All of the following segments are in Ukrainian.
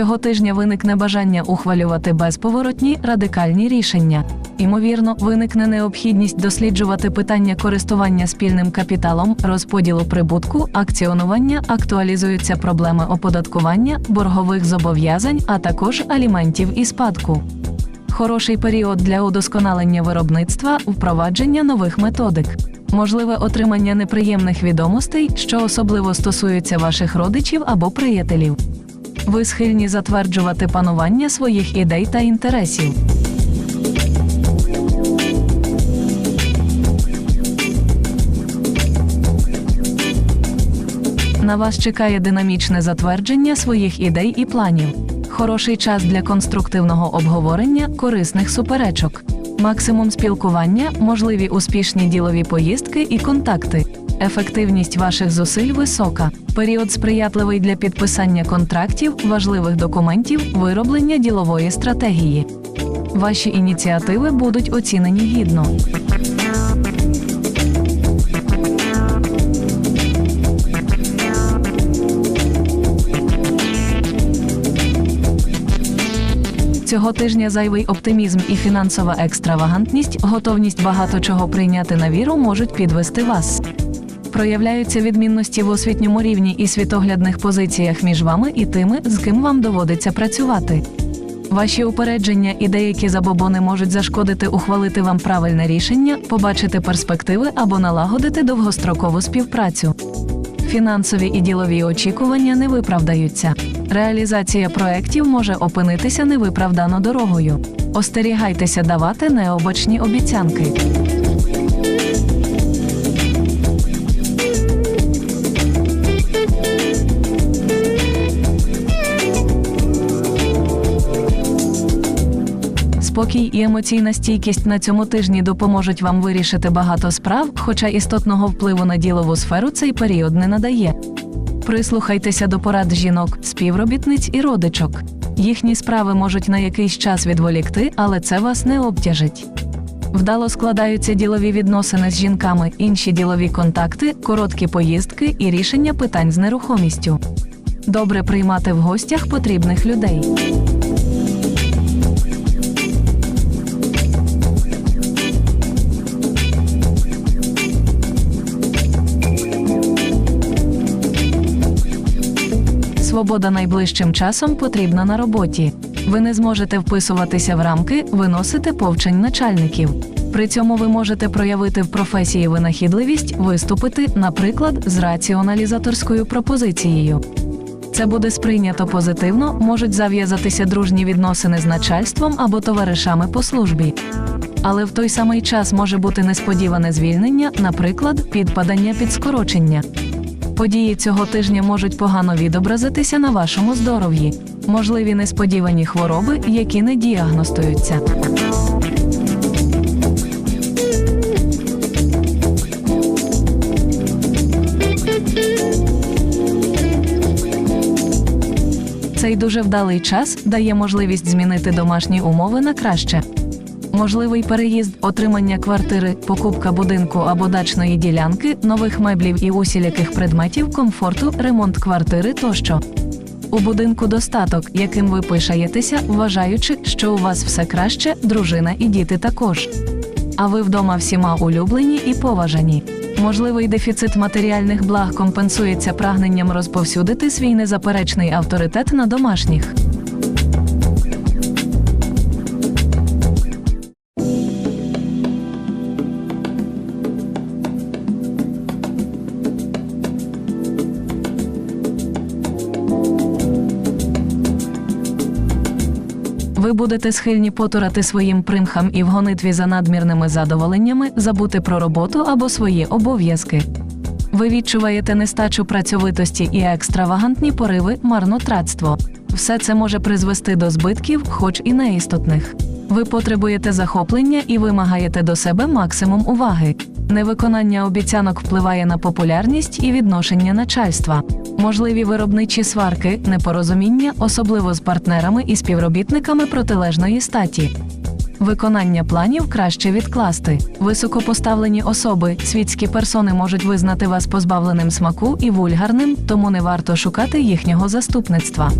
Цього тижня виникне бажання ухвалювати безповоротні радикальні рішення. Імовірно, виникне необхідність досліджувати питання користування спільним капіталом, розподілу прибутку, акціонування, актуалізуються проблеми оподаткування, боргових зобов'язань, а також аліментів і спадку. Хороший період для удосконалення виробництва, впровадження нових методик. Можливе отримання неприємних відомостей, що особливо стосуються ваших родичів або приятелів. Ви схильні затверджувати панування своїх ідей та інтересів. На вас чекає динамічне затвердження своїх ідей і планів. Хороший час для конструктивного обговорення корисних суперечок, максимум спілкування, можливі успішні ділові поїздки і контакти. Ефективність ваших зусиль висока. Період сприятливий для підписання контрактів, важливих документів, вироблення ділової стратегії. Ваші ініціативи будуть оцінені гідно. Цього тижня зайвий оптимізм і фінансова екстравагантність, готовність багато чого прийняти на віру можуть підвести вас. Проявляються відмінності в освітньому рівні і світоглядних позиціях між вами і тими, з ким вам доводиться працювати. Ваші упередження і деякі забобони можуть зашкодити ухвалити вам правильне рішення, побачити перспективи або налагодити довгострокову співпрацю. Фінансові і ділові очікування не виправдаються. Реалізація проєктів може опинитися невиправдано дорогою. Остерігайтеся давати необочні обіцянки. Спокій і емоційна стійкість на цьому тижні допоможуть вам вирішити багато справ, хоча істотного впливу на ділову сферу цей період не надає. Прислухайтеся до порад жінок, співробітниць і родичок. Їхні справи можуть на якийсь час відволікти, але це вас не обтяжить. Вдало складаються ділові відносини з жінками, інші ділові контакти, короткі поїздки і рішення питань з нерухомістю. Добре приймати в гостях потрібних людей. Свобода найближчим часом потрібна на роботі. Ви не зможете вписуватися в рамки, виносити повчень начальників. При цьому ви можете проявити в професії винахідливість, виступити, наприклад, з раціоналізаторською пропозицією. Це буде сприйнято позитивно, можуть зав'язатися дружні відносини з начальством або товаришами по службі. Але в той самий час може бути несподіване звільнення, наприклад, підпадання під скорочення. Події цього тижня можуть погано відобразитися на вашому здоров'ї, можливі несподівані хвороби, які не діагностуються. Цей дуже вдалий час дає можливість змінити домашні умови на краще. Можливий переїзд, отримання квартири, покупка будинку або дачної ділянки, нових меблів і усіляких предметів комфорту, ремонт квартири тощо. У будинку достаток, яким ви пишаєтеся, вважаючи, що у вас все краще, дружина і діти також. А ви вдома всіма улюблені і поважані. Можливий дефіцит матеріальних благ компенсується прагненням розповсюдити свій незаперечний авторитет на домашніх. Ви будете схильні потурати своїм примхам і в гонитві за надмірними задоволеннями забути про роботу або свої обов'язки. Ви відчуваєте нестачу працьовитості і екстравагантні пориви, марнотратство. Все це може призвести до збитків, хоч і неістотних. Ви потребуєте захоплення і вимагаєте до себе максимум уваги. Невиконання обіцянок впливає на популярність і відношення начальства. Можливі виробничі сварки, непорозуміння, особливо з партнерами і співробітниками протилежної статі. Виконання планів краще відкласти. Високопоставлені особи, світські персони можуть визнати вас позбавленим смаку і вульгарним, тому не варто шукати їхнього заступництва.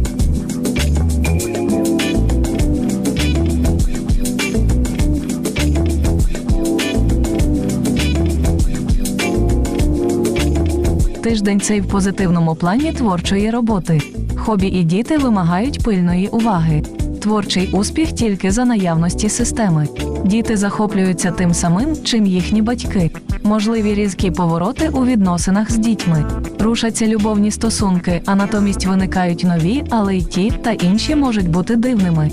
Тиждень цей в позитивному плані творчої роботи. Хобі і діти вимагають пильної уваги. Творчий успіх тільки за наявності системи. Діти захоплюються тим самим, чим їхні батьки. Можливі різкі повороти у відносинах з дітьми. Рушаться любовні стосунки, а натомість виникають нові, але й ті та інші можуть бути дивними.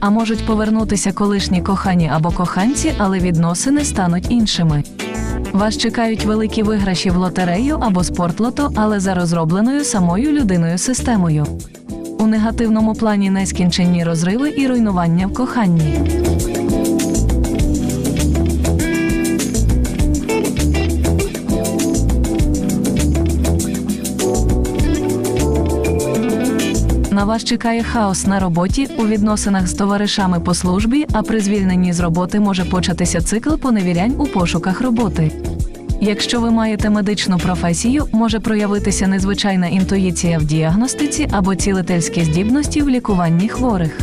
А можуть повернутися колишні кохані або коханці, але відносини стануть іншими. Вас чекають великі виграші в лотерею або спортлото, але за розробленою самою людиною системою. У негативному плані нескінченні розриви і руйнування в коханні. На вас чекає хаос на роботі у відносинах з товаришами по службі, а при звільненні з роботи може початися цикл поневірянь у пошуках роботи. Якщо ви маєте медичну професію, може проявитися незвичайна інтуїція в діагностиці або цілительські здібності в лікуванні хворих.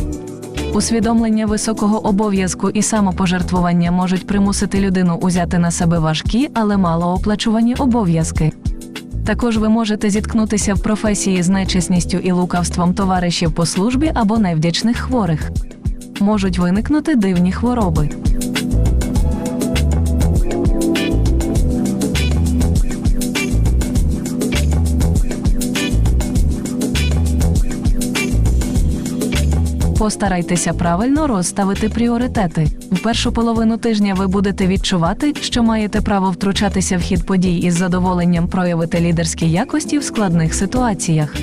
Усвідомлення високого обов'язку і самопожертвування можуть примусити людину узяти на себе важкі, але малооплачувані обов'язки. Також ви можете зіткнутися в професії з нечесністю і лукавством товаришів по службі або невдячних хворих. Можуть виникнути дивні хвороби. Постарайтеся правильно розставити пріоритети. В першу половину тижня ви будете відчувати, що маєте право втручатися в хід подій із задоволенням проявити лідерські якості в складних ситуаціях.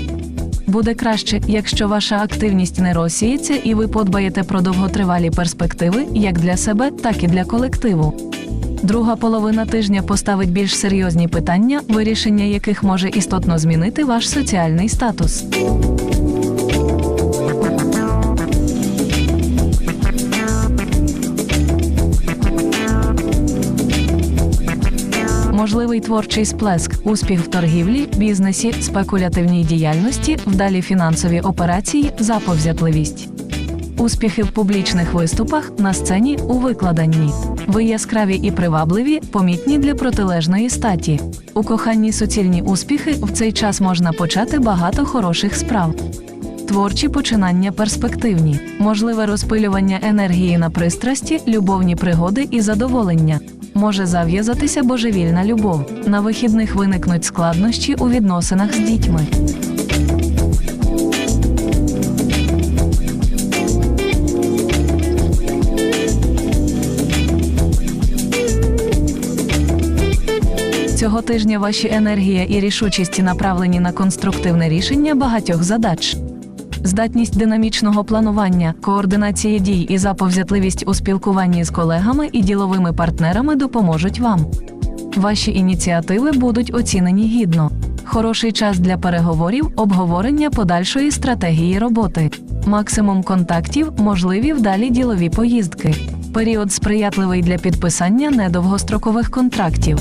Буде краще, якщо ваша активність не розсіється і ви подбаєте про довготривалі перспективи як для себе, так і для колективу. Друга половина тижня поставить більш серйозні питання, вирішення яких може істотно змінити ваш соціальний статус. Можливий творчий сплеск, успіх в торгівлі, бізнесі, спекулятивній діяльності, вдалі фінансові операції, заповзятливість. Успіхи в публічних виступах, на сцені, у викладанні. Ви яскраві і привабливі, помітні для протилежної статі. У коханні суцільні успіхи в цей час можна почати багато хороших справ. Творчі починання перспективні, можливе розпилювання енергії на пристрасті, любовні пригоди і задоволення. Може зав'язатися божевільна любов. На вихідних виникнуть складнощі у відносинах з дітьми. Цього тижня ваші енергія і рішучість направлені на конструктивне рішення багатьох задач. Здатність динамічного планування, координації дій і заповзятливість у спілкуванні з колегами і діловими партнерами допоможуть вам. Ваші ініціативи будуть оцінені гідно. Хороший час для переговорів, обговорення подальшої стратегії роботи, максимум контактів, можливі вдалі ділові поїздки. Період сприятливий для підписання недовгострокових контрактів.